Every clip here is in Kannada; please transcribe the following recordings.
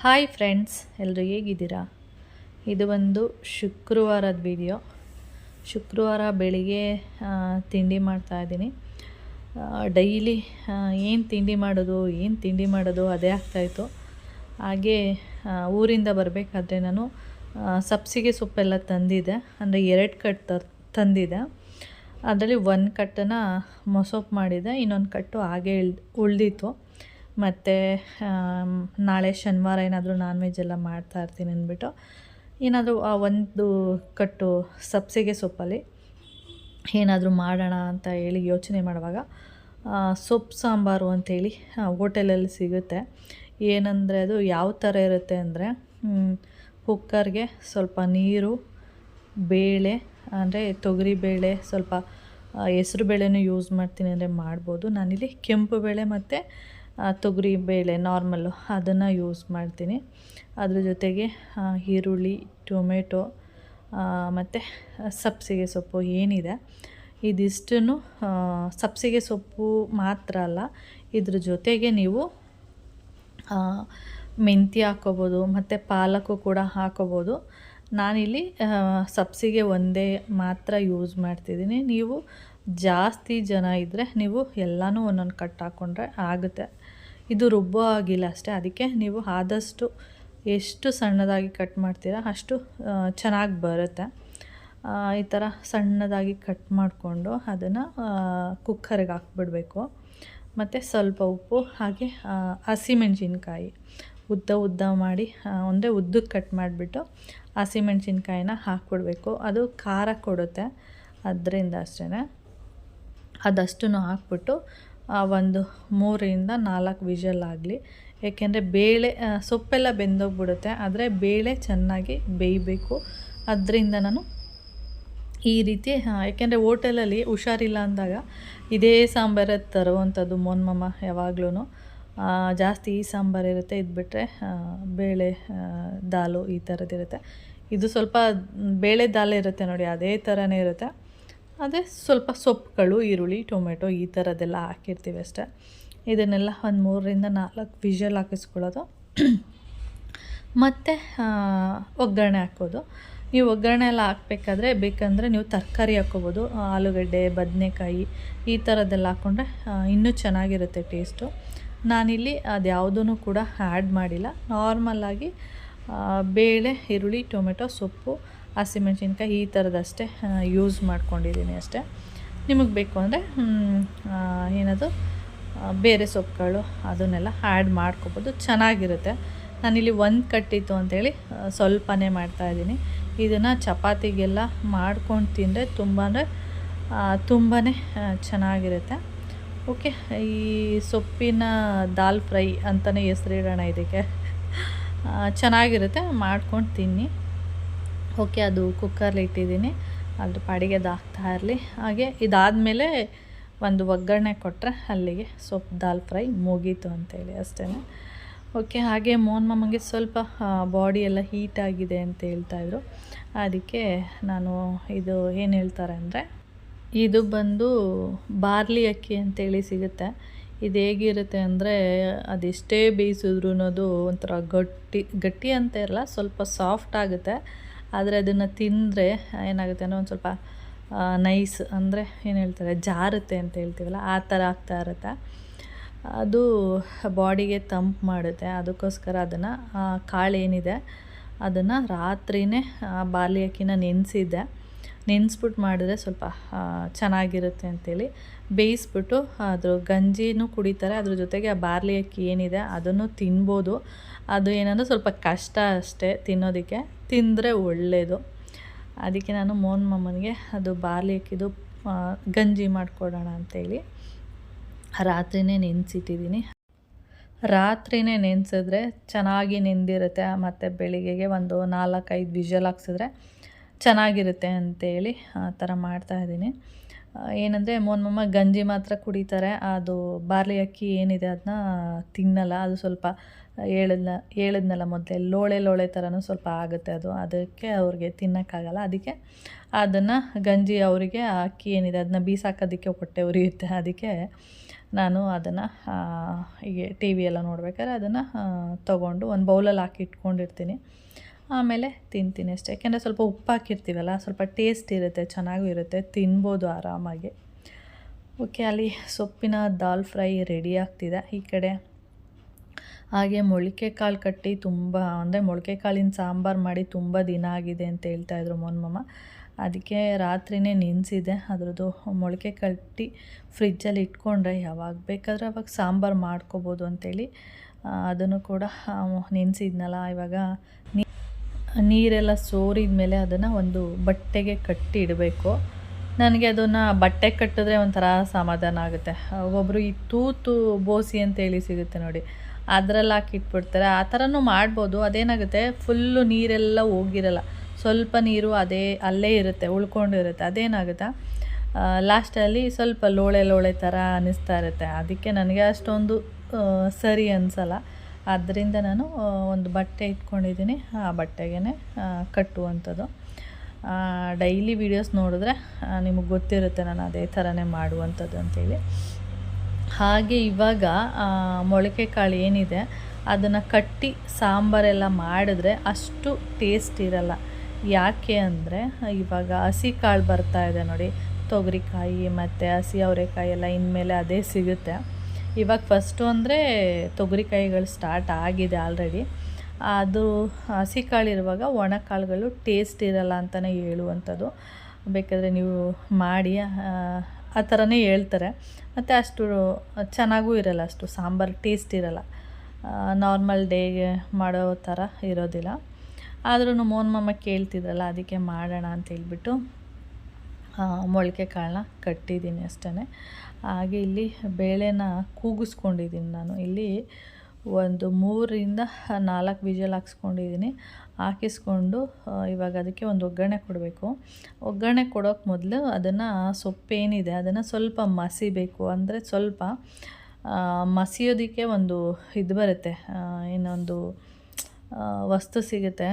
ಹಾಯ್ ಫ್ರೆಂಡ್ಸ್ ಎಲ್ಲರೂ ಹೇಗಿದ್ದೀರಾ? ಇದು ಒಂದು ಶುಕ್ರವಾರದ ವಿಡಿಯೋ. ಶುಕ್ರವಾರ ಬೆಳಿಗ್ಗೆ ತಿಂಡಿ ಮಾಡ್ತಾಯಿದ್ದೀನಿ ಡೈಲಿ ಏನು ತಿಂಡಿ ಮಾಡೋದು, ಏನು ತಿಂಡಿ ಮಾಡೋದು ಅದೇ ಆಗ್ತಾಯಿತ್ತು ಹಾಗೆ ಊರಿಂದ ಬರಬೇಕಾದ್ರೆ ನಾನು ಸಬ್ಸಿಗೆ ಸೊಪ್ಪೆಲ್ಲ ತಂದಿದ್ದೆ. ಅಂದರೆ ಎರಡು ಕಟ್ ತರ್, ತಂದಿದ್ದೆ. ಅದರಲ್ಲಿ ಒಂದು ಕಟ್ಟನ್ನು ಮೊಸೊಪ್ಪು ಮಾಡಿದೆ ಇನ್ನೊಂದು ಕಟ್ಟು ಹಾಗೆ ಉಳಿದಿತ್ತು. ಮತ್ತು ನಾಳೆ ಶನಿವಾರ ಏನಾದರೂ ನಾನ್ ವೆಜ್ ಎಲ್ಲ ಮಾಡ್ತಾ ಇರ್ತೀನಿ ಅಂದ್ಬಿಟ್ಟು. ಏನಾದರೂ ಆ ಒಂದು ಕಟ್ಟು ಸಬ್ಸಿಗೆ ಸೊಪ್ಪಲ್ಲಿ ಏನಾದರೂ ಮಾಡೋಣ ಅಂತ ಹೇಳಿ ಯೋಚನೆ ಮಾಡುವಾಗ ಸೊಪ್ಪು ಸಾಂಬಾರು ಅಂಥೇಳಿ ಹೋಟೆಲಲ್ಲಿ ಸಿಗುತ್ತೆ. ಏನಂದರೆ ಅದು ಯಾವ ಥರ ಇರುತ್ತೆ ಅಂದರೆ ಕುಕ್ಕರ್ಗೆ ಸ್ವಲ್ಪ ನೀರು, ಬೇಳೆ, ಅಂದರೆ ತೊಗರಿ ಬೇಳೆ ಸ್ವಲ್ಪ ಹೆಸ್ರು ಬೇಳೆನೂ ಯೂಸ್ ಮಾಡ್ತೀನಿ ಅಂದರೆ ಮಾಡ್ಬೋದು. ನಾನಿಲ್ಲಿ ಕೆಂಪು ಬೇಳೆ ಮತ್ತು ತೊಗರಿ ಬೇಳೆ ನಾರ್ಮಲ್ಲು ಅದನ್ನು ಯೂಸ್ ಮಾಡ್ತೀನಿ. ಅದ್ರ ಜೊತೆಗೆ ಈರುಳ್ಳಿ, ಟೊಮೆಟೊ ಮತ್ತು ಸಬ್ಸಿಗೆ ಸೊಪ್ಪು ಏನಿದೆ, ಇದಿಷ್ಟನ್ನು ಸಬ್ಸಿಗೆ ಸೊಪ್ಪು ಮಾತ್ರ ಅಲ್ಲ, ಇದ್ರ ಜೊತೆಗೆ ನೀವು ಮೆಂತ್ಯ ಹಾಕೋಬೋದು, ಮತ್ತು ಪಾಲಕು ಕೂಡ ಹಾಕೋಬೋದು. ನಾನಿಲ್ಲಿ ಸಬ್ಸಿಗೆ ಒಂದೇ ಮಾತ್ರ ಯೂಸ್ ಮಾಡ್ತಿದ್ದೀನಿ. ನೀವು ಜಾಸ್ತಿ ಜನ ಇದ್ದರೆ ನೀವು ಎಲ್ಲನೂ ಒಂದೊಂದು ಕಟ್ ಹಾಕ್ಕೊಂಡ್ರೆ ಆಗುತ್ತೆ. ಇದು ರುಬ್ಬೋ ಆಗಿಲ್ಲ ಅಷ್ಟೇ. ಅದಕ್ಕೆ ನೀವು ಆದಷ್ಟು ಎಷ್ಟು ಸಣ್ಣದಾಗಿ ಕಟ್ ಮಾಡ್ತೀರಾ ಅಷ್ಟು ಚೆನ್ನಾಗಿ ಬರುತ್ತೆ. ಈ ಥರ ಸಣ್ಣದಾಗಿ ಕಟ್ ಮಾಡಿಕೊಂಡು ಅದನ್ನು ಕುಕ್ಕರ್ಗೆ ಹಾಕ್ಬಿಡ್ಬೇಕು. ಮತ್ತು ಸ್ವಲ್ಪ ಉಪ್ಪು, ಹಾಗೆ ಹಸಿಮೆಣ್ಸಿನ್ಕಾಯಿ. ಉದ್ದ ಉದ್ದ ಮಾಡಿ ಅಂದರೆ ಉದ್ದಕ್ಕೆ ಕಟ್ ಮಾಡಿಬಿಟ್ಟು ಹಸಿಮೆಣ್ಸಿನ್ಕಾಯಿನ ಹಾಕ್ಬಿಡ್ಬೇಕು. ಅದು ಖಾರ ಕೊಡುತ್ತೆ. ಅದರಿಂದ ಅಷ್ಟೇ ಅದಷ್ಟನ್ನು ಹಾಕ್ಬಿಟ್ಟು ಒಂದು ಮೂರರಿಂದ ನಾಲ್ಕು ವಿಷಲ್ ಆಗಲಿ. ಏಕೆಂದರೆ ಬೇಳೆ ಆ, ಸೊಪ್ಪೆಲ್ಲ ಬೆಂದೋಗ್ಬಿಡುತ್ತೆ. ಆದರೆ ಬೇಳೆ ಚೆನ್ನಾಗಿ ಬೇಯಬೇಕು. ಅದರಿಂದ ನಾನು ಈ ರೀತಿ ಏಕೆಂದರೆ ಓಟೆಲಲ್ಲಿ ಹುಷಾರಿಲ್ಲ ಅಂದಾಗ ಇದೇ ಸಾಂಬಾರ ತರುವಂಥದ್ದು ಮೊನ್ಮಮ್ಮ ಯಾವಾಗ್ಲೂ ಜಾಸ್ತಿ ಈ ಸಾಂಬಾರು ಇರುತ್ತೆ. ಇದು ಬಿಟ್ಟರೆ ಬೇಳೆ ಆ, ದಾಲು ಈ ಥರದ್ದಿರುತ್ತೆ. ಇದು ಸ್ವಲ್ಪ ಬೇಳೆ ದಾಲ್ ಇರುತ್ತೆ ನೋಡಿ ಅದೇ ಥರನೇ ಇರುತ್ತೆ. ಅದೇ ಸ್ವಲ್ಪ ಸೊಪ್ಪುಗಳು, ಈರುಳ್ಳಿ, ಟೊಮೆಟೊ ಈ ಥರದ್ದೆಲ್ಲ ಹಾಕಿರ್ತೀವಿ ಅಷ್ಟೇ. ಇದನ್ನೆಲ್ಲ ಒಂದು ಮೂರರಿಂದ ನಾಲ್ಕು ವಿಷಲ್ ಹಾಕಿಸ್ಕೊಳ್ಳೋದು. ಮತ್ತು ಒಗ್ಗರಣೆ ಹಾಕೋದು. ನೀವು ಒಗ್ಗರಣೆ ಎಲ್ಲ ಹಾಕ್ಬೇಕಾದ್ರೆ ಬೇಕಂದರೆ ನೀವು ತರಕಾರಿ ಹಾಕ್ಕೋಬೋದು ಆಲೂಗಡ್ಡೆ, ಬದನೆಕಾಯಿ ಈ ಥರದ್ದೆಲ್ಲ ಹಾಕ್ಕೊಂಡ್ರೆ ಇನ್ನೂ ಚೆನ್ನಾಗಿರುತ್ತೆ ಟೇಸ್ಟು. ನಾನಿಲ್ಲಿ ಅದ್ಯಾವುದೂ ಕೂಡ ಆ್ಯಡ್ ಮಾಡಿಲ್ಲ. ನಾರ್ಮಲ್ಲಾಗಿ ಬೇಳೆ, ಈರುಳ್ಳಿ, ಟೊಮೆಟೊ, ಸೊಪ್ಪು ಹಸಿಮೆಣ್ಸಿನ್ಕಾಯಿ ಈ ಥರದಷ್ಟೇ ಯೂಸ್ ಮಾಡ್ಕೊಂಡಿದ್ದೀನಿ ಅಷ್ಟೇ. ನಿಮಗೆ ಬೇಕು ಅಂದರೆ ಏನದು ಬೇರೆ ಸೊಪ್ಪುಗಳು ಅದನ್ನೆಲ್ಲ ಆ್ಯಡ್ ಮಾಡ್ಕೊಬೋದು. ಚೆನ್ನಾಗಿರುತ್ತೆ. ನಾನಿಲ್ಲಿ ಒಂದು ಕಟ್ಟಿತ್ತು ಅಂಥೇಳಿ ಸ್ವಲ್ಪನೇ ಮಾಡ್ತಾಯಿದ್ದೀನಿ ಇದನ್ನು ಚಪಾತಿಗೆಲ್ಲ ಮಾಡ್ಕೊಂಡು ತಿಂದರೆ ತುಂಬ ಅಂದರೆ ತುಂಬಾ ಚೆನ್ನಾಗಿರುತ್ತೆ. ಓಕೆ, ಈ ಸೊಪ್ಪಿನ ದಾಲ್ ಫ್ರೈ ಅಂತಲೇ ಹೆಸರಿಡೋಣ ಇದಕ್ಕೆ. ಚೆನ್ನಾಗಿರುತ್ತೆ, ಮಾಡ್ಕೊಂಡು ತಿನ್ನಿ. ಓಕೆ, ಅದು ಕುಕ್ಕರ್ಲಿ ಇಟ್ಟಿದ್ದೀನಿ. ಅದ್ರ ಪಾಡಿಗೆ ಅದು ಇರಲಿ. ಹಾಗೆ ಇದಾದಮೇಲೆ ಒಂದು ಒಗ್ಗರಣೆ ಕೊಟ್ಟರೆ ಅಲ್ಲಿಗೆ ಸೊಪ್ಪು ದಾಲ್ ಫ್ರೈ ಮುಗೀತು ಅಂತೇಳಿ ಅಷ್ಟೇ ಓಕೆ, ಹಾಗೆ ಮೋಹನ್ ಮಾಮಗೆ ಸ್ವಲ್ಪ ಬಾಡಿ ಎಲ್ಲ ಹೀಟ್ ಆಗಿದೆ ಅಂತ ಹೇಳ್ತಾಯಿದ್ರು ಅದಕ್ಕೆ ನಾನು ಇದು ಏನು ಹೇಳ್ತಾರೆ ಅಂದರೆ, ಇದು ಬಂದು ಬಾರ್ಲಿ ಅಕ್ಕಿ ಅಂತೇಳಿ ಸಿಗುತ್ತೆ. ಇದು ಹೇಗಿರುತ್ತೆ ಅಂದರೆ, ಅದೆಷ್ಟೇ ಬೇಯಿಸಿದ್ರು ಅದು ಒಂಥರ ಗಟ್ಟಿ ಗಟ್ಟಿ ಅಂತ ಇರಲ್ಲ, ಸ್ವಲ್ಪ ಸಾಫ್ಟ್ ಆಗುತ್ತೆ. ಆದರೆ ಅದನ್ನು ತಿಂದರೆ ಏನಾಗುತ್ತೆ ಅಂದರೆ ಒಂದು ಸ್ವಲ್ಪ ನೈಸ್ ಅಂದರೆ ಏನು ಹೇಳ್ತಾರೆ, ಜಾರುತ್ತೆ ಅಂತ ಹೇಳ್ತೀವಲ್ಲ, ಆ ಥರ ಆಗ್ತಾ ಇರುತ್ತೆ. ಅದು ಬಾಡಿಗೆ ತಂಪು ಮಾಡುತ್ತೆ. ಅದಕ್ಕೋಸ್ಕರ ಅದನ್ನು ಕಾಳು ಏನಿದೆ ಅದನ್ನು ರಾತ್ರಿಯೇ ಬಾರ್ಲಿ ಅಕ್ಕಿನ ನೆನೆಸಿದ್ದೆ ನೆನೆಸ್ಬಿಟ್ಟು ಮಾಡಿದ್ರೆ ಸ್ವಲ್ಪ ಚೆನ್ನಾಗಿರುತ್ತೆ ಅಂತೇಳಿ. ಬೇಯಿಸ್ಬಿಟ್ಟು ಅದ್ರ ಗಂಜಿನೂ ಕುಡಿತಾರೆ. ಅದ್ರ ಜೊತೆಗೆ ಆ ಬಾರ್ಲಿ ಅಕ್ಕಿ ಏನಿದೆ ಅದನ್ನು ತಿನ್ಬೋದು. ಅದು ಏನಂದ್ರೆ ಸ್ವಲ್ಪ ಕಷ್ಟ ಅಷ್ಟೇ ತಿನ್ನೋದಕ್ಕೆ. ತಿಂದರೆ ಒಳ್ಳೆಯದು ಅದಕ್ಕೆ ನಾನು ಮೋನ್ ಮಮ್ಮನಿಗೆ ಅದು ಬಾರ್ಲಿ ಅಕ್ಕಿದು ಗಂಜಿ ಮಾಡಿಕೊಡೋಣ ಅಂತೇಳಿ. ರಾತ್ರಿನೇ ನೆನೆಸಿಟ್ಟಿದ್ದೀನಿ. ರಾತ್ರಿನೇ ನೆನೆಸಿದ್ರೆ ಚೆನ್ನಾಗಿ ನೆಂದಿರುತ್ತೆ, ಮತ್ತು ಬೆಳಿಗ್ಗೆಗೆ ಒಂದು ನಾಲ್ಕೈದು ವಿಷಲ್ ಹಾಕ್ಸಿದ್ರೆ ಚೆನ್ನಾಗಿರುತ್ತೆ ಅಂತೇಳಿ, ಆ, ಥರ ಮಾಡ್ತಾಯಿದ್ದೀನಿ ಏನಂದರೆ ಮೋನ್ಮಮ್ಮ ಗಂಜಿ ಮಾತ್ರ ಕುಡಿತಾರೆ, ಅದು ಬಾರ್ಲಿ ಅಕ್ಕಿ ಏನಿದೆ ಅದನ್ನ ತಿನ್ನಲ್ಲ, ಅದು ಸ್ವಲ್ಪ ಹೇಳಿದ್ನ, ಹೇಳಿದ್ನಲ್ಲ ಮೊದಲೇ, ಲೋಳೆ ಲೋಳೆ ಥರನೂ ಸ್ವಲ್ಪ ಆಗುತ್ತೆ ಅದು. ಅದಕ್ಕೆ ಅವ್ರಿಗೆ ತಿನ್ನೋಕ್ಕಾಗಲ್ಲ. ಅದಕ್ಕೆ ಅದನ್ನು ಗಂಜಿ ಅವರಿಗೆ ಅಕ್ಕಿ ಏನಿದೆ, ಅದನ್ನ ಬೀಸಾಕೋದಕ್ಕೆ ಹೊಟ್ಟೆ ಉರಿಯುತ್ತೆ. ಅದಕ್ಕೆ ನಾನು ಅದನ್ನು ಹೀಗೆ ಟಿ ವಿ ಎಲ್ಲ ನೋಡ್ಬೇಕಾದ್ರೆ ಅದನ್ನು ತೊಗೊಂಡು ಒಂದು ಬೌಲಲ್ಲಿ ಹಾಕಿ ಇಟ್ಕೊಂಡಿರ್ತೀನಿ. ಆಮೇಲೆ ತಿಂತೀನಿ ಅಷ್ಟೇ. ಯಾಕೆಂದರೆ ಸ್ವಲ್ಪ ಉಪ್ಪು ಹಾಕಿರ್ತೀವಲ್ಲ, ಸ್ವಲ್ಪ ಟೇಸ್ಟ್ ಇರುತ್ತೆ, ಚೆನ್ನಾಗೂ ಇರುತ್ತೆ, ತಿನ್ಬೋದು ಆರಾಮಾಗಿ. ಓಕೆ, ಅಲ್ಲಿ ಸೊಪ್ಪಿನ ದಾಲ್ ಫ್ರೈ ರೆಡಿ ಆಗ್ತಿದೆ ಈ ಕಡೆ. ಹಾಗೆ ಮೊಳಕೆ ಕಾಳು ಕಟ್ಟಿ ತುಂಬ, ಅಂದರೆ ಮೊಳಕೆ ಕಾಳಿನ ಸಾಂಬಾರು ಮಾಡಿ ತುಂಬ ದಿನ ಆಗಿದೆ ಅಂತ ಹೇಳ್ತಾ ಇದ್ರು ಮೊನ್ಮಮ್ಮ. ಅದಕ್ಕೆ ರಾತ್ರಿನೇ ನೆನೆಸಿದೆ. ಅದರದ್ದು ಮೊಳಕೆ ಕಟ್ಟಿ ಫ್ರಿಜ್ಜಲ್ಲಿ ಇಟ್ಕೊಂಡ್ರೆ ಯಾವಾಗ ಬೇಕಾದ್ರೆ ಅವಾಗ ಸಾಂಬಾರು ಮಾಡ್ಕೋಬೋದು ಅಂತೇಳಿ ಅದನ್ನು ಕೂಡ ನೆನೆಸಿದ್ನಲ್ಲ, ಇವಾಗ ನೀರೆಲ್ಲ ಸೋರಿದ ಮೇಲೆ ಅದನ್ನು ಒಂದು ಬಟ್ಟೆಗೆ ಕಟ್ಟಿ ಇಡಬೇಕು. ನನಗೆ ಅದನ್ನು ಬಟ್ಟೆ ಕಟ್ಟಿದ್ರೆ ಒಂಥರ ಸಮಾಧಾನ ಆಗುತ್ತೆ. ಒಬ್ಬರು ಈ ತೂತು ಬೋಸಿ ಅಂತೇಳಿ ಸಿಗುತ್ತೆ ನೋಡಿ. ಅದರಲ್ಲಿ ಹಾಕಿ ಇಟ್ಬಿಡ್ತಾರೆ. ಆ ಥರನೂ ಮಾಡ್ಬೋದು. ಅದೇನಾಗುತ್ತೆ? ಫುಲ್ಲು ನೀರೆಲ್ಲ ಹೋಗಿರಲ್ಲ. ಸ್ವಲ್ಪ ನೀರು ಅದೇ, ಅಲ್ಲೇ ಇರುತ್ತೆ ಉಳ್ಕೊಂಡಿರುತ್ತೆ ಅದೇನಾಗುತ್ತೆ? ಲಾಸ್ಟಲ್ಲಿ ಸ್ವಲ್ಪ ಲೋಳೆ ಲೋಳೆ ಥರ ಅನ್ನಿಸ್ತಾ ಇರುತ್ತೆ. ಅದಕ್ಕೆ ನನಗೆ ಅಷ್ಟೊಂದು ಸರಿ ಅನಿಸಲ್ಲ. ಆದ್ದರಿಂದ ನಾನು ಒಂದು ಬಟ್ಟೆ ಇಟ್ಕೊಂಡಿದ್ದೀನಿ. ಆ ಬಟ್ಟೆಗೆ ಕಟ್ಟುವಂಥದ್ದು. ಡೈಲಿ ವೀಡಿಯೋಸ್ ನೋಡಿದ್ರೆ ನಿಮಗೆ ಗೊತ್ತಿರುತ್ತೆ ನಾನು ಅದೇ ಥರನೇ ಮಾಡುವಂಥದ್ದು ಅಂತೇಳಿ. ಹಾಗೆ ಇವಾಗ ಮೊಳಕೆ ಕಾಳು ಏನಿದೆ, ಅದನ್ನು ಕಟ್ಟಿ ಸಾಂಬಾರೆಲ್ಲ ಮಾಡಿದ್ರೆ ಅಷ್ಟು ಟೇಸ್ಟ್ ಇರಲ್ಲ. ಯಾಕೆ ಅಂದರೆ, ಇವಾಗ ಹಸಿ ಕಾಳು ಬರ್ತಾ ಇದೆ ನೋಡಿ. ತೊಗರಿಕಾಯಿ ಮತ್ತು ಹಸಿ ಅವರೆಕಾಯಿ ಎಲ್ಲ ಇನ್ಮೇಲೆ ಅದೇ ಸಿಗುತ್ತೆ. ಇವಾಗ ಫಸ್ಟು ಅಂದರೆ ತೊಗರಿಕಾಯಿಗಳು ಸ್ಟಾರ್ಟ್ ಆಗಿದೆ ಆಲ್ರೆಡಿ ಅದು ಹಸಿ ಕಾಳು ಇರುವಾಗ ಒಣ ಕಾಳುಗಳು ಟೇಸ್ಟ್ ಇರಲ್ಲ ಅಂತಲೇ ಹೇಳುವಂಥದ್ದು. ಬೇಕಾದರೆ ನೀವು ಮಾಡಿ ಆ, ಥರನೇ ಹೇಳ್ತಾರೆ. ಮತ್ತು ಅಷ್ಟು ಚೆನ್ನಾಗೂ ಇರಲ್ಲ ಅಷ್ಟು ಸಾಂಬಾರು ಟೇಸ್ಟ್ ಇರಲ್ಲ. ನಾರ್ಮಲ್ ಡೇಗೆ ಮಾಡೋ ಥರ ಇರೋದಿಲ್ಲ. ಆದ್ರೂ ಮೋನ್ ಮಮ್ಮ ಕೇಳ್ತಿದ್ರಲ್ಲ ಅದಕ್ಕೆ ಮಾಡೋಣ ಅಂತ ಹೇಳ್ಬಿಟ್ಟು ಮೊಳಕೆ ಕಾಳನ್ನ ಕಟ್ಟಿದ್ದೀನಿ ಅಷ್ಟೇ ಹಾಗೆ ಇಲ್ಲಿ ಬೇಳೆನ ಕೂಗಿಸ್ಕೊಂಡಿದ್ದೀನಿ ನಾನು. ಇಲ್ಲಿ ಒಂದು ಮೂರರಿಂದ ನಾಲ್ಕು ವಿಜಲ್ ಹಾಕ್ಸ್ಕೊಂಡಿದ್ದೀನಿ. ಹಾಕಿಸ್ಕೊಂಡು ಇವಾಗ ಅದಕ್ಕೆ ಒಂದು ಒಗ್ಗರಣೆ ಕೊಡಬೇಕು. ಒಗ್ಗರಣೆ ಕೊಡೋಕೆ ಮೊದಲು ಅದನ್ನು ಸೊಪ್ಪೇನಿದೆ, ಅದನ್ನು ಸ್ವಲ್ಪ ಮಸಿಬೇಕು. ಅಂದರೆ ಸ್ವಲ್ಪ ಮಸಿಯೋದಕ್ಕೆ ಒಂದು ಇದು ಬರುತ್ತೆ ಇನ್ನೊಂದು ವಸ್ತು ಸಿಗುತ್ತೆ.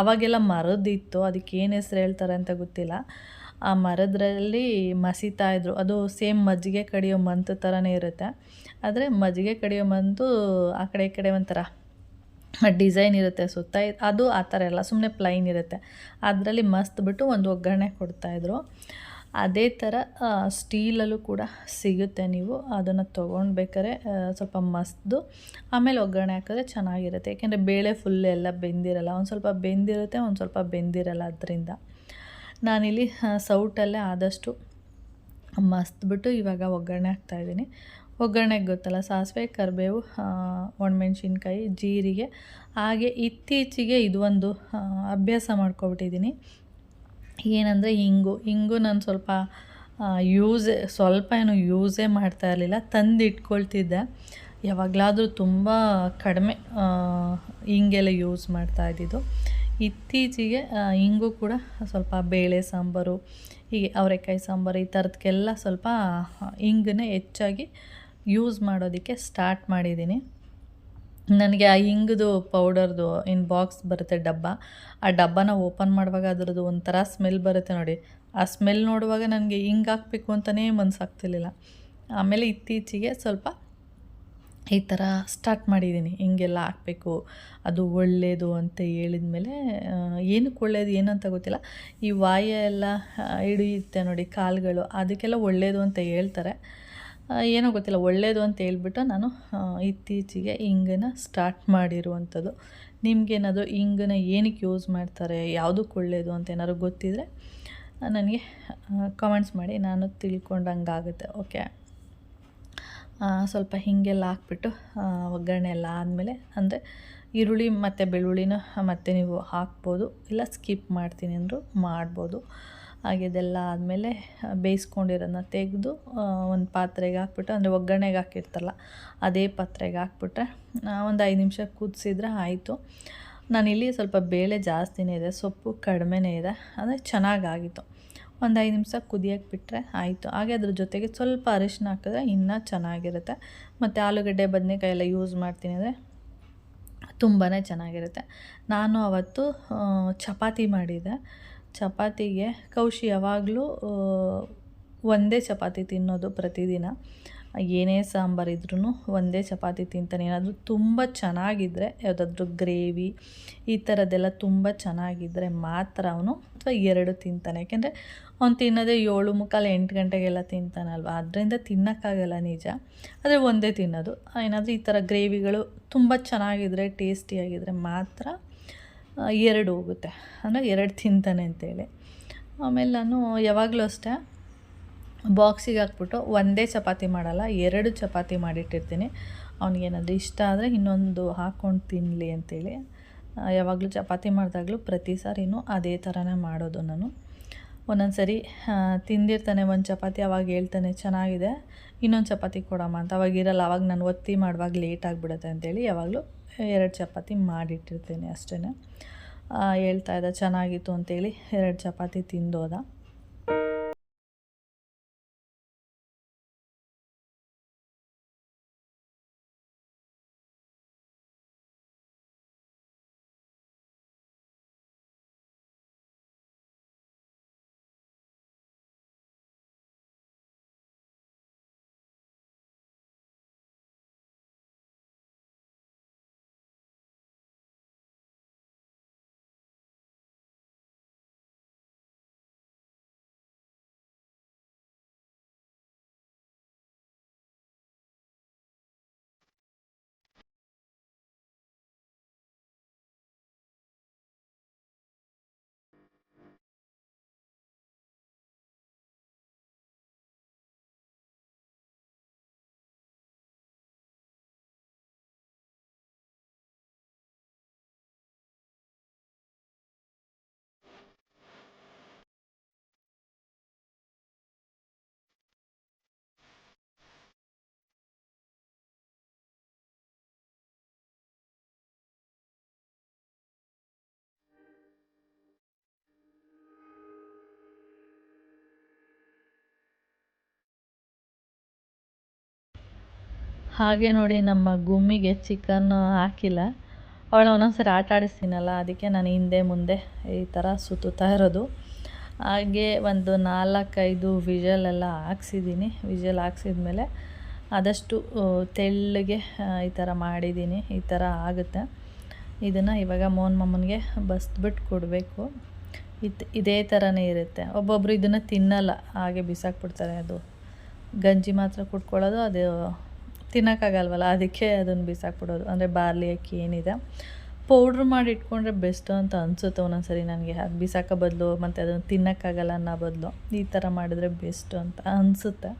ಅವಾಗೆಲ್ಲ ಮರದಿತ್ತು, ಅದಕ್ಕೆ ಏನು ಹೆಸ್ರು ಹೇಳ್ತಾರೆ ಅಂತ ಗೊತ್ತಿಲ್ಲ. ಆ ಮರದ್ರಲ್ಲಿ ಇದ್ರು. ಅದು ಸೇಮ್ ಮಜ್ಜಿಗೆ ಕಡಿಯೋ ಮಂತ್ ಥರನೇ ಇರುತ್ತೆ. ಆದರೆ ಮಜ್ಜಿಗೆ ಕಡಿಯೋ ಮಂತು ಆ ಕಡೆ ಈ ಕಡೆ ಒಂಥರ ಡಿಸೈನ್ ಇರುತ್ತೆ ಸುತ್ತ ಅದು ಆ ಥರ ಎಲ್ಲ ಸುಮ್ಮನೆ ಪ್ಲೈನ್ ಇರುತ್ತೆ. ಅದರಲ್ಲಿ ಮಸ್ತ್ ಬಿಟ್ಟು ಒಂದು ಒಗ್ಗರಣೆ ಕೊಡ್ತಾಯಿದ್ರು ಅದೇ ಥರ ಸ್ಟೀಲಲ್ಲೂ ಕೂಡ ಸಿಗುತ್ತೆ ನೀವು. ಅದನ್ನು ತೊಗೊಂಡ್ಬೇಕಾದ್ರೆ ಆ, ಸ್ವಲ್ಪ ಮಸ್ದು ಆಮೇಲೆ ಒಗ್ಗರಣೆ ಹಾಕಿದ್ರೆ ಚೆನ್ನಾಗಿರುತ್ತೆ. ಏಕೆಂದರೆ ಬೇಳೆ ಫುಲ್ ಎಲ್ಲ ಬೆಂದಿರಲ್ಲ ಒಂದು ಸ್ವಲ್ಪ ಬೆಂದಿರುತ್ತೆ ಒಂದು ಸ್ವಲ್ಪ ಬೆಂದಿರಲ್ಲ ಅದರಿಂದ. ನಾನಿಲ್ಲಿ ಸೌಟಲ್ಲೇ ಆದಷ್ಟು ಮಸ್ತ್ ಬಿಟ್ಟು ಇವಾಗ ಒಗ್ಗರಣೆ ಹಾಕ್ತಾಯಿದ್ದೀನಿ ಒಗ್ಗರಣೆಗೆ ಗೊತ್ತಲ್ಲ, ಸಾಸಿವೆ, ಕರಿಬೇವು ಒಣಮೆಣ್ಸಿನ್ಕಾಯಿ, ಜೀರಿಗೆ, ಹಾಗೆ ಇತ್ತೀಚೆಗೆ ಇದು ಒಂದು ಅಭ್ಯಾಸ ಮಾಡ್ಕೊಬಿಟ್ಟಿದ್ದೀನಿ. ಏನಂದರೆ ಹಿಂಗು ಹಿಂಗು ನಾನು ಸ್ವಲ್ಪ ಯೂಸ್ ಸ್ವಲ್ಪ ಏನು ಯೂಸೇ ಮಾಡ್ತಾ ಇರಲಿಲ್ಲ ತಂದು ಇಟ್ಕೊಳ್ತಿದ್ದೆ ಯಾವಾಗಲಾದರೂ ತುಂಬ ಕಡಿಮೆ ಹಿಂಗೆಲ್ಲ ಯೂಸ್ ಮಾಡ್ತಾ ಇದ್ದಿದ್ದು. ಇತ್ತೀಚೆಗೆ ಹಿಂಗು ಕೂಡ ಸ್ವಲ್ಪ ಬೇಳೆ ಸಾಂಬಾರು, ಹೀಗೆ ಅವರೆಕಾಯಿ ಸಾಂಬಾರು ಈ ಥರದಕ್ಕೆಲ್ಲ ಸ್ವಲ್ಪ ಹಿಂಗನ್ನೇ ಹೆಚ್ಚಾಗಿ ಯೂಸ್ ಮಾಡೋದಕ್ಕೆ ಸ್ಟಾರ್ಟ್ ಮಾಡಿದ್ದೀನಿ. ನನಗೆ ಆ ಹಿಂಗದು ಪೌಡರ್ದು ಇನ್ ಬಾಕ್ಸ್ ಬರುತ್ತೆ ಡಬ್ಬ. ಆ ಡಬ್ಬನ ಓಪನ್ ಮಾಡುವಾಗ ಅದರದ್ದು ಒಂಥರ ಸ್ಮೆಲ್ ಬರುತ್ತೆ ನೋಡಿ. ಆ ಸ್ಮೆಲ್ ನೋಡುವಾಗ ನನಗೆ ಹಿಂಗೆ ಹಾಕಬೇಕು ಅಂತಲೇ ಮನಸ್ಸಾಗ್ತಿರ್ಲಿಲ್ಲ ಆಮೇಲೆ ಇತ್ತೀಚೆಗೆ ಸ್ವಲ್ಪ ಈ ಥರ ಸ್ಟಾರ್ಟ್ ಮಾಡಿದ್ದೀನಿ. ಹಿಂಗೆಲ್ಲ ಹಾಕಬೇಕು, ಅದು ಒಳ್ಳೆಯದು ಅಂತ ಹೇಳಿದ ಮೇಲೆ ಏನಕ್ಕೆ ಒಳ್ಳೆಯದು ಏನಂತ ಗೊತ್ತಿಲ್ಲ. ಈ ವಾಯ ಎಲ್ಲ ಹಿಡಿಯುತ್ತೆ ನೋಡಿ ಕಾಲುಗಳು, ಅದಕ್ಕೆಲ್ಲ ಒಳ್ಳೆಯದು ಅಂತ ಹೇಳ್ತಾರೆ. ಏನೋ ಗೊತ್ತಿಲ್ಲ ಒಳ್ಳೆಯದು ಅಂತ ಹೇಳ್ಬಿಟ್ಟು ನಾನು ಇತ್ತೀಚೆಗೆ ಹಿಂಗನ್ನ ಸ್ಟಾರ್ಟ್ ಮಾಡಿರುವಂಥದ್ದು. ನಿಮಗೇನಾದರೂ ಹಿಂಗನ್ನ ಏನಕ್ಕೆ ಯೂಸ್ ಮಾಡ್ತಾರೆ, ಯಾವುದಕ್ಕೆ ಒಳ್ಳೆಯದು ಅಂತ ಏನಾದ್ರು ಗೊತ್ತಿದ್ದರೆ ನನಗೆ ಕಮೆಂಟ್ಸ್ ಮಾಡಿ, ನಾನು ತಿಳ್ಕೊಂಡಂಗೆ ಆಗುತ್ತೆ ಓಕೆ ಸ್ವಲ್ಪ ಹೀಗೆಲ್ಲ ಹಾಕ್ಬಿಟ್ಟು ಒಗ್ಗರಣೆ ಎಲ್ಲ ಆದಮೇಲೆ, ಅಂದರೆ ಈರುಳ್ಳಿ ಮತ್ತು ಬೆಳ್ಳುಳ್ಳಿನ ಮತ್ತೆ ನೀವು ಹಾಕ್ಬೋದು, ಇಲ್ಲ ಸ್ಕಿಪ್ ಮಾಡ್ತೀನಿ ಅಂದರೂ ಮಾಡ್ಬೋದು. ಹಾಗೆ ಇದೆಲ್ಲ ಆದಮೇಲೆ ಬೇಯಿಸ್ಕೊಂಡಿರೋದನ್ನ ತೆಗೆದು ಒಂದು ಪಾತ್ರೆಗೆ ಹಾಕ್ಬಿಟ್ಟು, ಅಂದರೆ ಒಗ್ಗರಣೆಗೆ ಹಾಕಿರ್ತಲ್ಲ ಅದೇ ಪಾತ್ರೆಗೆ ಹಾಕ್ಬಿಟ್ರೆ ಒಂದು ಐದು ನಿಮಿಷ ಕುದಿಸಿದ್ರೆ ಆಯಿತು. ನಾನಿಲ್ಲಿ ಸ್ವಲ್ಪ ಬೇಳೆ ಜಾಸ್ತಿನೇ ಇದೆ, ಸೊಪ್ಪು ಕಡಿಮೆನೇ ಇದೆ, ಅಂದರೆ ಚೆನ್ನಾಗಾಗಿತ್ತು. ಒಂದು ಐದು ನಿಮಿಷ ಕುದಿಯಕ್ಕೆ ಬಿಟ್ಟರೆ ಆಯಿತು. ಹಾಗೆ ಅದ್ರ ಜೊತೆಗೆ ಸ್ವಲ್ಪ ಅರಿಶಿನ ಹಾಕಿದ್ರೆ ಇನ್ನೂ ಚೆನ್ನಾಗಿರುತ್ತೆ. ಮತ್ತು ಆಲೂಗಡ್ಡೆ, ಬದನೆಕಾಯಿ ಎಲ್ಲ ಯೂಸ್ ಮಾಡ್ತೀನಿ ಅಂದರೆ ತುಂಬಾ ಚೆನ್ನಾಗಿರುತ್ತೆ. ನಾನು ಅವತ್ತು ಚಪಾತಿ ಮಾಡಿದೆ ಚಪಾತಿಗೆ ಕೌಶಿ ಯಾವಾಗಲೂ ಒಂದೇ ಚಪಾತಿ ತಿನ್ನೋದು ಪ್ರತಿದಿನ. ಏನೇ ಸಾಂಬಾರಿದ್ರೂ ಒಂದೇ ಚಪಾತಿ ತಿಂತಾನೆ. ಏನಾದರೂ ತುಂಬ ಚೆನ್ನಾಗಿದ್ದರೆ ಯಾವುದಾದ್ರೂ ಗ್ರೇವಿ ಈ ಥರದ್ದೆಲ್ಲ ತುಂಬ ಚೆನ್ನಾಗಿದ್ದರೆ ಮಾತ್ರ ಅವನು ಅಥವಾ ಎರಡು ತಿಂತಾನೆ. ಯಾಕೆಂದರೆ ಅವ್ನು ತಿನ್ನೋದೇ ಏಳು ಮುಕ್ಕಾಲು ಎಂಟು ಗಂಟೆಗೆಲ್ಲ ತಿಂತಾನಲ್ವ? ಅದರಿಂದ ತಿನ್ನೋಕ್ಕಾಗಲ್ಲ ನಿಜ. ಆದರೆ ಒಂದೇ ತಿನ್ನೋದು. ಏನಾದರೂ ಈ ಥರ ಗ್ರೇವಿಗಳು ತುಂಬ ಚೆನ್ನಾಗಿದ್ದರೆ ಟೇಸ್ಟಿಯಾಗಿದ್ದರೆ ಮಾತ್ರ ಎರಡು ಹೋಗುತ್ತೆ. ಅಂದರೆ ಎರಡು ತಿಂತಾನೆ ಅಂತೇಳಿ. ಆಮೇಲೆ ನಾನು ಯಾವಾಗಲೂ ಅಷ್ಟೇ ಬಾಕ್ಸಿಗೆ ಹಾಕ್ಬಿಟ್ಟು ಒಂದೇ ಚಪಾತಿ ಮಾಡಲ್ಲ, ಎರಡು ಚಪಾತಿ ಮಾಡಿಟ್ಟಿರ್ತೀನಿ. ಅವ್ನಿಗೇನಾದರೂ ಇಷ್ಟ ಆದರೆ ಇನ್ನೊಂದು ಹಾಕ್ಕೊಂಡು ತಿನ್ನಲಿ ಅಂತೇಳಿ. ಯಾವಾಗಲೂ ಚಪಾತಿ ಮಾಡಿದಾಗಲೂ ಪ್ರತಿ ಸಾರಿನೂ ಅದೇ ಥರನೇ ಮಾಡೋದು ನಾನು. ಒಂದೊಂದು ಸರಿ ತಿಂದಿರ್ತಾನೆ ಒಂದು ಚಪಾತಿ, ಅವಾಗ ಹೇಳ್ತಾನೆ ಚೆನ್ನಾಗಿದೆ, ಇನ್ನೊಂದು ಚಪಾತಿ ಕೊಡಮ್ಮ ಅಂತ. ಅವಾಗ ಇರಲ್ಲ, ಅವಾಗ ನಾನು ಒತ್ತಿ ಮಾಡುವಾಗ ಲೇಟ್ ಆಗಿಬಿಡುತ್ತೆ ಅಂತೇಳಿ ಯಾವಾಗಲೂ ಎರಡು ಚಪಾತಿ ಮಾಡಿಟ್ಟಿರ್ತೀನಿ ಅಷ್ಟೇ ಹೇಳ್ತಾ ಇದ್ದ ಚೆನ್ನಾಗಿತ್ತು ಅಂತೇಳಿ ಎರಡು ಚಪಾತಿ ತಿಂದೋದ. ಹಾಗೆ ನೋಡಿ ನಮ್ಮ ಗುಮ್ಮಿಗೆ ಚಿಕನ್ನು ಹಾಕಿಲ್ಲ. ಅವಳು ಒಂದೊಂದ್ಸರಿ ಆಟ ಆಡಿಸ್ತೀನಲ್ಲ, ಅದಕ್ಕೆ ನಾನು ಹಿಂದೆ ಮುಂದೆ ಈ ಥರ ಸುತ್ತುತ್ತಾ ಇರೋದು. ಹಾಗೆ ಒಂದು ನಾಲ್ಕೈದು ವಿಷಲೆಲ್ಲ ಹಾಕ್ಸಿದ್ದೀನಿ. ವಿಜಲ್ ಹಾಕ್ಸಿದ್ಮೇಲೆ ಆದಷ್ಟು ತೆಳ್ಳಗೆ ಈ ಥರ ಮಾಡಿದ್ದೀನಿ. ಈ ಥರ ಆಗುತ್ತೆ. ಇದನ್ನು ಇವಾಗ ಮೋಹನ್ ಮಮ್ಮನಿಗೆ ಬಸ್ಬಿಟ್ಟು ಕೊಡಬೇಕು. ಇದು ಇದೇ ಥರನೇ ಇರುತ್ತೆ. ಒಬ್ಬೊಬ್ಬರು ಇದನ್ನು ತಿನ್ನಲ್ಲ, ಹಾಗೆ ಬಿಸಾಕ್ಬಿಡ್ತಾರೆ. ಅದು ಗಂಜಿ ಮಾತ್ರ ಕುಟ್ಕೊಳ್ಳೋದು ಅದು ತಿನ್ನೋಕ್ಕಾಗಲ್ವಲ್ಲ, ಅದಕ್ಕೆ ಅದನ್ನು ಬಿಸಾಕ್ಬಿಡೋದು. ಅಂದರೆ ಬಾರ್ಲಿ ಅಕ್ಕಿ ಏನಿದೆ, ಪೌಡ್ರ್ ಮಾಡಿ ಇಟ್ಕೊಂಡ್ರೆ ಬೆಸ್ಟು ಅಂತ ಅನಿಸುತ್ತೆ ಒಂದೊಂದು ಸರಿ ನನಗೆ. ಅದು ಬಿಸಾಕೋ ಬದಲು, ಮತ್ತು ಅದನ್ನು ತಿನ್ನೋಕ್ಕಾಗಲ್ಲ ಅನ್ನೋ ಬದಲು ಈ ಥರ ಮಾಡಿದ್ರೆ ಬೆಸ್ಟು ಅಂತ ಅನಿಸುತ್ತೆ.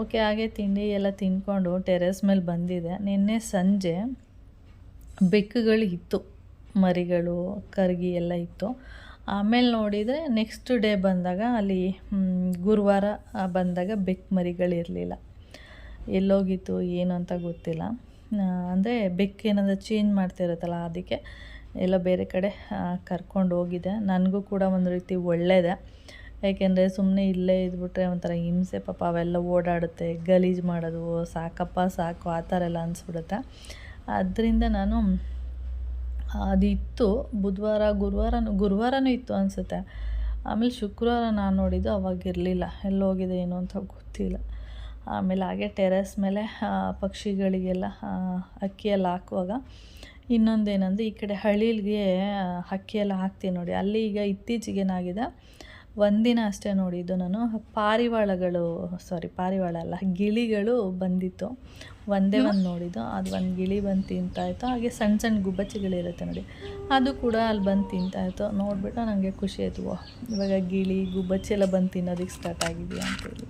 ಓಕೆ, ಹಾಗೆ ತಿಂಡಿ ಎಲ್ಲ ತಿಂದ್ಕೊಂಡು ಟೆರೆಸ್ ಮೇಲೆ ಬಂದಿದೆ. ನಿನ್ನೆ ಸಂಜೆ ಬೆಕ್ಕುಗಳು ಇತ್ತು, ಮರಿಗಳು, ಕರ್ಗಿ ಎಲ್ಲ ಇತ್ತು. ಆಮೇಲೆ ನೋಡಿದರೆ ನೆಕ್ಸ್ಟ್ ಡೇ ಬಂದಾಗ ಅಲ್ಲಿ ಗುರುವಾರ ಬಂದಾಗ ಬೆಕ್ಕು ಮರಿಗಳಿರಲಿಲ್ಲ. ಎಲ್ಲೋಗಿತ್ತು, ಏನು ಅಂತ ಗೊತ್ತಿಲ್ಲ. ಅಂದರೆ ಬೆಕ್ಕು ಏನಾದರೂ ಚೇಂಜ್ ಮಾಡ್ತಿರತ್ತಲ್ಲ ಅದಕ್ಕೆ ಎಲ್ಲ ಬೇರೆ ಕಡೆ ಕರ್ಕೊಂಡು ಹೋಗಿದೆ. ನನಗೂ ಕೂಡ ಒಂದು ರೀತಿ ಒಳ್ಳೆಯದೆ ಏಕೆಂದರೆ ಸುಮ್ಮನೆ ಇಲ್ಲೇ ಇದ್ಬಿಟ್ರೆ ಒಂಥರ ಹಿಂಸೆ, ಪಾಪ ಅವೆಲ್ಲ ಓಡಾಡುತ್ತೆ, ಗಲೀಜು ಮಾಡೋದು, ಸಾಕಪ್ಪ ಸಾಕು, ಆ ಥರ ಎಲ್ಲ ಅನಿಸ್ಬಿಡುತ್ತೆ. ಅದರಿಂದ ನಾನು ಅದಿತ್ತು ಬುಧವಾರ, ಗುರುವಾರನೂ ಗುರುವಾರನೂ ಇತ್ತು ಅನಿಸುತ್ತೆ. ಆಮೇಲೆ ಶುಕ್ರವಾರ ನಾನು ನೋಡಿದ್ದು ಅವಾಗಿರಲಿಲ್ಲ. ಎಲ್ಲೋಗಿದೆ ಏನು ಅಂತ ಗೊತ್ತಿಲ್ಲ. ಆಮೇಲೆ ಹಾಗೆ ಟೆರೆಸ್ ಮೇಲೆ ಪಕ್ಷಿಗಳಿಗೆಲ್ಲ ಅಕ್ಕಿಯೆಲ್ಲ ಹಾಕುವಾಗ ಇನ್ನೊಂದೇನೆಂದರೆ ಈ ಕಡೆ ಹಳ್ಳಿಗೆ ಅಕ್ಕಿ ಎಲ್ಲ ಹಾಕ್ತೀನಿ ನೋಡಿ. ಅಲ್ಲಿ ಈಗ ಇತ್ತೀಚೆಗೆ ಏನಾಗಿದೆ ಒಂದಿನ ಅಷ್ಟೇ ನೋಡಿದ್ದು ನಾನು. ಪಾರಿವಾಳಗಳು ಸಾರಿ ಪಾರಿವಾಳ ಅಲ್ಲ, ಗಿಳಿಗಳು ಬಂದಿತ್ತು. ಒಂದೇ ಒಂದು ನೋಡಿದ್ದು. ಅದು ಒಂದು ಗಿಳಿ ಬಂದು ತಿಂತಾಯಿತ್ತು ಹಾಗೆ ಸಣ್ಣ ಸಣ್ಣ ಗುಬ್ಬಚ್ಚಿಗಳಿರುತ್ತೆ ನೋಡಿ. ಅದು ಕೂಡ ಅಲ್ಲಿ ಬಂದು ತಿಂತಾಯಿತ್ತು ನೋಡಿಬಿಟ್ಟು ನನಗೆ ಖುಷಿ ಆಯಿತು. ಇವಾಗ ಗಿಳಿ, ಗುಬ್ಬಚ್ಚಿ ಎಲ್ಲ ಬಂದು ತಿನ್ನೋದಕ್ಕೆ ಸ್ಟಾರ್ಟ್ ಆಗಿದೆಯಾ ಅಂತೇಳಿ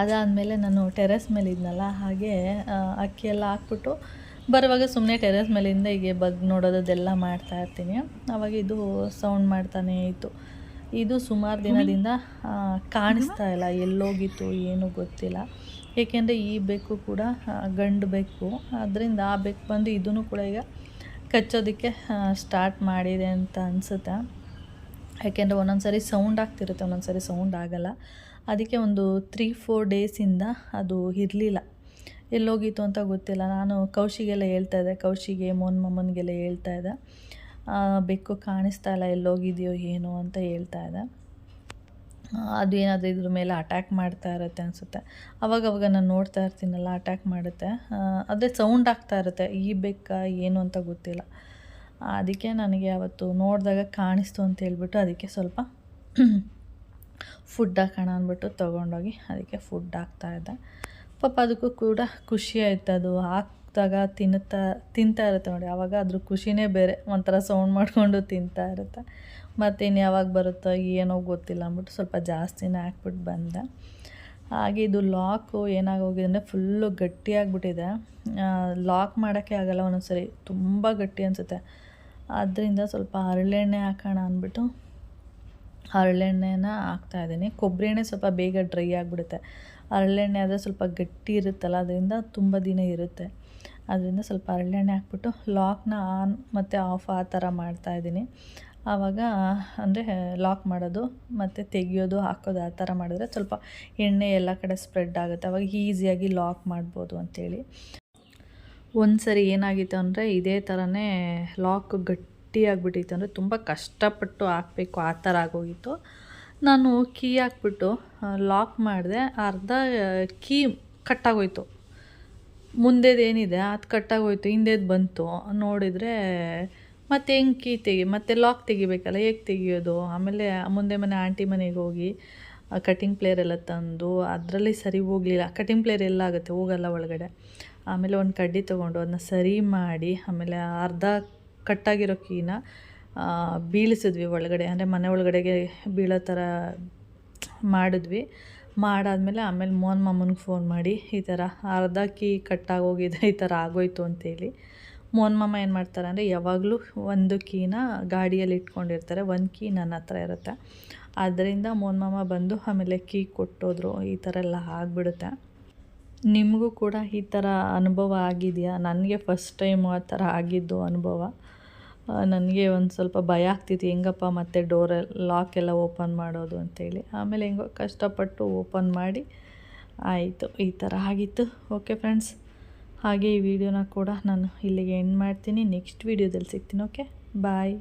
ಅದಾದಮೇಲೆ ನಾನು ಟೆರೆಸ್ ಮೇಲೆ ಇದ್ನಲ್ಲ ಹಾಗೆ ಅಕ್ಕಿ ಎಲ್ಲ ಹಾಕ್ಬಿಟ್ಟು ಬರುವಾಗ ಸುಮ್ಮನೆ ಟೆರೆಸ್ ಮೇಲಿಂದ ಹೀಗೆ ಬಗ್ ನೋಡೋದೆಲ್ಲ ಮಾಡ್ತಾ ಇರ್ತೀನಿ. ಆವಾಗ ಇದು ಸೌಂಡ್ ಮಾಡ್ತಾನೇ ಇತ್ತು. ಇದು ಸುಮಾರು ದಿನದಿಂದ ಕಾಣಿಸ್ತಾ ಇಲ್ಲ ಎಲ್ಲೋಗಿತ್ತು ಏನೂ ಗೊತ್ತಿಲ್ಲ. ಏಕೆಂದರೆ ಈ ಬೆಕ್ಕು ಕೂಡ ಗಂಡು ಬೆಕ್ಕು. ಅದರಿಂದ ಆ ಬೆಕ್ಕು ಬಂದು ಇದೂ ಕೂಡ ಈಗ ಕಚ್ಚೋದಕ್ಕೆ ಸ್ಟಾರ್ಟ್ ಮಾಡಿದೆ ಅಂತ ಅನಿಸುತ್ತೆ. ಯಾಕೆಂದರೆ ಒಂದೊಂದು ಸರಿ ಸೌಂಡ್ ಆಗ್ತಿರುತ್ತೆ ಒಂದೊಂದು ಸರಿ ಸೌಂಡ್ ಆಗಲ್ಲ. ಅದಕ್ಕೆ ಒಂದು ತ್ರೀ ಫೋರ್ ಡೇಸಿಂದ ಅದು ಇರಲಿಲ್ಲ. ಎಲ್ಲೋಗಿತ್ತು ಅಂತ ಗೊತ್ತಿಲ್ಲ. ನಾನು ಕೌಶಿಗೆಲ್ಲ ಹೇಳ್ತಾ ಇದ್ದೆ. ಕೌಶಿಗೆ, ಮೋನ್ ಮಮ್ಮನಿಗೆಲ್ಲ ಹೇಳ್ತಾ ಇದ್ದೆ. ಬೆಕ್ಕು ಕಾಣಿಸ್ತಾ ಇಲ್ಲ, ಎಲ್ಲೋಗಿದೆಯೋ ಏನೋ ಅಂತ ಹೇಳ್ತಾ ಇದ್ದೆ. ಅದು ಏನಾದರೂ ಇದ್ರ ಮೇಲೆ ಅಟ್ಯಾಕ್ ಮಾಡ್ತಾ ಇರುತ್ತೆ ಅನಿಸುತ್ತೆ. ಅವಾಗವಾಗ ಅವಾಗ ನಾನು ನೋಡ್ತಾ ಇರ್ತೀನಲ್ಲ ಅಟ್ಯಾಕ್ ಮಾಡುತ್ತೆ. ಅದೇ ಸೌಂಡ್ ಆಗ್ತಾ ಇರುತ್ತೆ. ಈ ಬೆಕ್ಕ, ಏನು ಅಂತ ಗೊತ್ತಿಲ್ಲ. ಅದಕ್ಕೆ ನನಗೆ ಅವತ್ತು ನೋಡಿದಾಗ ಕಾಣಿಸ್ತು ಅಂತ ಹೇಳ್ಬಿಟ್ಟು ಅದಕ್ಕೆ ಸ್ವಲ್ಪ ಫುಡ್ ಹಾಕೋಣ ಅಂದ್ಬಿಟ್ಟು ತೊಗೊಂಡೋಗಿ ಅದಕ್ಕೆ ಫುಡ್ ಹಾಕ್ತಾಯಿದ್ದೆ ಪಾಪ ಅದಕ್ಕೂ ಕೂಡ ಖುಷಿ ಆಯ್ತು. ಅದು ಹಾಕಿದಾಗ ತಿನ್ನುತ್ತಾ, ತಿಂತಾ ಇರುತ್ತೆ ನೋಡಿ. ಆವಾಗ ಅದ್ರ ಖುಷಿನೇ ಬೇರೆ. ಒಂಥರ ಸೌಂಡ್ ಮಾಡಿಕೊಂಡು ತಿಂತಾ ಇರುತ್ತೆ. ಮತ್ತು ಇನ್ನು ಯಾವಾಗ ಬರುತ್ತೋ ಏನೋ ಗೊತ್ತಿಲ್ಲ ಅಂದ್ಬಿಟ್ಟು ಸ್ವಲ್ಪ ಜಾಸ್ತಿನೇ ಹಾಕ್ಬಿಟ್ಟು ಬಂದೆ. ಹಾಗೆ ಇದು ಲಾಕು ಏನಾಗೋಗಿದೆ ಅಂದರೆ ಫುಲ್ಲು ಗಟ್ಟಿಯಾಗಿಬಿಟ್ಟಿದೆ ಲಾಕ್ ಮಾಡೋಕ್ಕೆ ಆಗಲ್ಲ ಒಂದೊಂದ್ಸರಿ. ತುಂಬ ಗಟ್ಟಿ ಅನಿಸುತ್ತೆ. ಆದ್ದರಿಂದ ಸ್ವಲ್ಪ ಹರಳೆಣ್ಣೆ ಹಾಕೋಣ ಅಂದ್ಬಿಟ್ಟು ಹರಳೆಣ್ಣೆನ ಹಾಕ್ತಾಯಿದ್ದೀನಿ ಕೊಬ್ಬರಿ ಎಣ್ಣೆ ಸ್ವಲ್ಪ ಬೇಗ ಡ್ರೈ ಆಗಿಬಿಡುತ್ತೆ. ಹರಳೆಣ್ಣೆ ಆದರೆ ಸ್ವಲ್ಪ ಗಟ್ಟಿ ಇರುತ್ತಲ್ಲ, ಅದರಿಂದ ತುಂಬ ದಿನ ಇರುತ್ತೆ. ಅದರಿಂದ ಸ್ವಲ್ಪ ಹರಳೆಣ್ಣೆ ಹಾಕ್ಬಿಟ್ಟು ಲಾಕ್ನ ಆನ್ ಮತ್ತು ಆಫ್ ಆ ಥರ ಮಾಡ್ತಾಯಿದ್ದೀನಿ ಆವಾಗ ಅಂದರೆ ಲಾಕ್ ಮಾಡೋದು ಮತ್ತು ತೆಗಿಯೋದು ಹಾಕೋದು ಆ ಥರ ಮಾಡಿದ್ರೆ ಸ್ವಲ್ಪ ಎಣ್ಣೆ ಎಲ್ಲ ಕಡೆ ಸ್ಪ್ರೆಡ್ ಆಗುತ್ತೆ. ಅವಾಗ ಈಸಿಯಾಗಿ ಲಾಕ್ ಮಾಡ್ಬೋದು ಅಂಥೇಳಿ ಒಂದು ಸರಿ ಏನಾಗಿತ್ತು ಅಂದರೆ ಇದೇ ಥರನೇ ಲಾಕ್ ಗಟ್ಟಿಯಾಗಿಬಿಟ್ಟಿತ್ತು ಅಂದರೆ ತುಂಬ ಕಷ್ಟಪಟ್ಟು ಹಾಕಬೇಕು, ಆ ಥರ ಆಗೋಗಿತ್ತು. ನಾನು ಕೀ ಹಾಕ್ಬಿಟ್ಟು ಲಾಕ್ ಮಾಡಿದೆ. ಅರ್ಧ ಕೀ ಕಟ್ಟಾಗೋಯ್ತು. ಮುಂದೇದೇನಿದೆ ಅದು ಕಟ್ಟಾಗೋಯ್ತು, ಹಿಂದೆದು ಬಂತು. ನೋಡಿದರೆ ಮತ್ತೆ ಹೆಂಗೆ ಕೀ ತೆಗಿ, ಮತ್ತೆ ಲಾಕ್ ತೆಗಿಬೇಕಲ್ಲ, ಹೇಗೆ ತೆಗಿಯೋದು? ಆಮೇಲೆ ಮುಂದೆ ಮನೆ ಆಂಟಿ ಮನೆಗೆ ಹೋಗಿ ಕಟಿಂಗ್ ಪ್ಲೇಯರ್ ಎಲ್ಲ ತಂದು, ಅದರಲ್ಲಿ ಸರಿ ಹೋಗಲಿಲ್ಲ. ಕಟಿಂಗ್ ಪ್ಲೇಯರ್ ಎಲ್ಲ ಆಗುತ್ತೆ, ಹೋಗಲ್ಲ ಒಳಗಡೆ. ಆಮೇಲೆ ಒಂದು ಕಡ್ಡಿ ತೊಗೊಂಡು ಅದನ್ನ ಸರಿ ಮಾಡಿ, ಆಮೇಲೆ ಅರ್ಧ ಕಟ್ಟಾಗಿರೋ ಕೀನ ಬೀಳಿಸಿದ್ವಿ ಒಳಗಡೆ. ಅಂದರೆ ಮನೆ ಒಳಗಡೆಗೆ ಬೀಳೋ ಥರ ಮಾಡಿದ್ವಿ. ಮಾಡಾದಮೇಲೆ ಆಮೇಲೆ ಮೋಹನ್ ಮಾಮನಿಗೆ ಫೋನ್ ಮಾಡಿ, ಈ ಥರ ಅರ್ಧ ಕೀ ಕಟ್ಟಾಗೋಗಿದೆ, ಈ ಥರ ಆಗೋಯ್ತು ಅಂತೇಳಿ. ಮೋಹನ್ ಮಾಮ ಏನು ಮಾಡ್ತಾರೆ ಅಂದರೆ, ಯಾವಾಗಲೂ ಒಂದು ಕೀನ ಗಾಡಿಯಲ್ಲಿ ಇಟ್ಕೊಂಡಿರ್ತಾರೆ. ಒಂದು ಕೀ ನನ್ನ ಹತ್ರ ಇರುತ್ತೆ. ಆದ್ದರಿಂದ ಮೋಹನ್ ಮಾಮ ಬಂದು ಆಮೇಲೆ ಕೀ ಕೊಟ್ಟೋದ್ರು. ಈ ಥರ ಎಲ್ಲ ಆಗಿಬಿಡುತ್ತೆ. ನಿಮಗೂ ಕೂಡ ಈ ಥರ ಅನುಭವ ಆಗಿದೆಯಾ? ನನಗೆ ಫಸ್ಟ್ ಟೈಮ್ ಆ ಥರ ಆಗಿದ್ದು ಅನುಭವ. ನನಗೆ ಒಂದು ಸ್ವಲ್ಪ ಭಯ ಆಗ್ತಿತ್ತು, ಹೆಂಗಪ್ಪ ಮತ್ತೆ ಡೋರ್ ಲಾಕ್ ಎಲ್ಲ ಓಪನ್ ಮಾಡೋದು ಅಂತೇಳಿ. ಆಮೇಲೆ ಹೆಂಗೋ ಕಷ್ಟಪಟ್ಟು ಓಪನ್ ಮಾಡಿ ಆಯಿತು, ಈ ಥರ ಆಗಿತ್ತು. ಓಕೆ ಫ್ರೆಂಡ್ಸ್ ಹಾಗೆ ಈ ವಿಡಿಯೋನ ಕೂಡ ನಾನು ಇಲ್ಲಿಗೆ ಎಂಡ್ ಮಾಡ್ತೀನಿ. ನೆಕ್ಸ್ಟ್ ವೀಡಿಯೋದಲ್ಲಿ ಸಿಗ್ತೀನಿ ಓಕೆ ಬಾಯ್